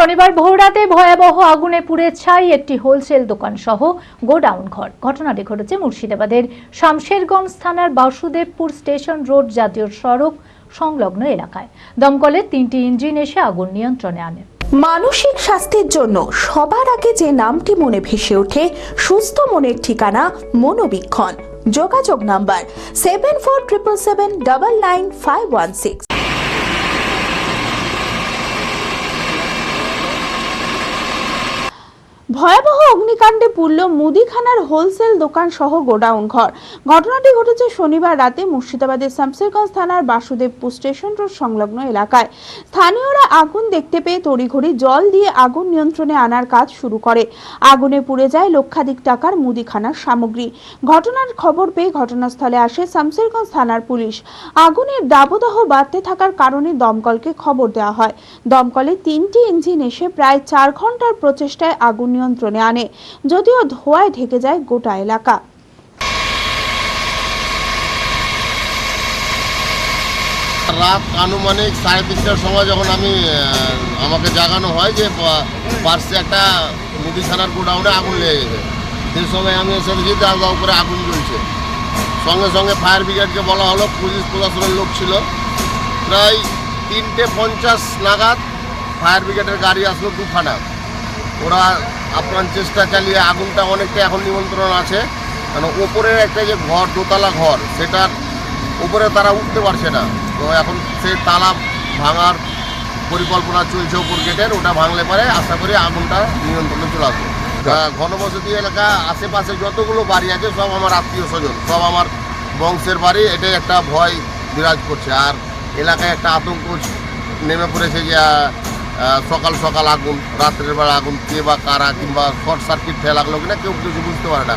শনিবার ভোররাতে ভয়াবহ আগুনে পুড়ে ছাই একটি হোলসেল দোকান সহ গোডাউন ঘর। ঘটনাটি ঘটেছে মুর্শিদাবাদের শামশেরগঞ্জ থানার বাসুদেবপুর স্টেশন রোড জাতীয় সড়ক সংলগ্ন এলাকায়। দমকলের তিনটি ইঞ্জিন এসে আগুন নিয়ন্ত্রণে আনে। মানসিক স্বাস্থ্যের জন্য সবার আগে যে নামটি মনে ভেসে ওঠে, সুস্থ মনের ঠিকানা মনোবীক্ষণ। যোগাযোগ number seven four triple seven double nine five one six ভয়াবহ অগ্নিকাণ্ডে পুড়ল মুদিখানার হোলসেল দোকান সহ গোডাউন ঘর। ঘটনাটি ঘটেছে শনিবার রাতে মুর্শিদাবাদের শামসেরগঞ্জ থানার বাসুদেবপুর স্টেশন রোড সংলগ্ন এলাকায়। স্থানীয়রা আগুন দেখতে পেয়ে তড়িঘড়ি জল দিয়ে আগুন নিয়ন্ত্রণে আনার কাজ শুরু করে। আগুনে পুড়ে যায় লক্ষাধিক টাকার মুদিখানার সামগ্রী। ঘটনার খবর পেয়ে ঘটনাস্থলে আসে শামসেরগঞ্জ থানার পুলিশ। আগুনের দাবদাহ বাড়তে থাকার কারণে দমকলকে খবর দেওয়া হয়। দমকলে তিনটি ইঞ্জিন এসে প্রায় চার ঘণ্টার প্রচেষ্টায় আগুন নিয়ন্ত্রণে আনে, যদিও ধোঁয়ায় ঢেকে যায় গোটা এলাকা। রাত আনুমানিক সাড়ে তিনটার সময় যখন আমি আমাকে জাগানো হয় যে পার্শ্বে একটা মুদিখানার গোডাউনে আগুন লেগে গেছে। সেই সময় আমি এসে দেখি দাদা উপরে আগুন জ্বলছে। সঙ্গে সঙ্গে ফায়ার ব্রিগেডকে বলা হলো, পুলিশ প্রশাসনের লোক ছিল। প্রায় তিনটে পঞ্চাশ নাগাদ ফায়ার ব্রিগেডের গাড়ি আসলো দুখানা। ওরা আপ্রাণ চেষ্টা চালিয়ে আগুনটা অনেকটা এখন নিমন্ত্রণ আছে। কারণ ওপরের একটা যে ঘর দোতলা ঘর সেটার উপরে তারা উঠতে পারছে না। তো এখন সে তালা ভাঙার পরিকল্পনা চলছে ওপর গেটের ওটা ভাঙলে পরে আশা করি আগুনটা নিয়ন্ত্রণে চলে আসবে। ঘনবসতি এলাকা আশেপাশে যতগুলো বাড়ি আছে সব আমার আত্মীয় স্বজন সব আমার বংশের বাড়ি এটাই একটা ভয় বিরাজ করছে। আর এলাকায় একটা আতঙ্ক নেমে পড়েছে যে সকাল সকাল আগুন, রাত্রের বেলা আগুন কে বা কারা কিংবা শর্ট সার্কিট ফেলা লাগল কিনা কেউ কিছু বুঝতে পারে না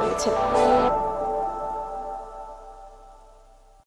네, 모르겠지만.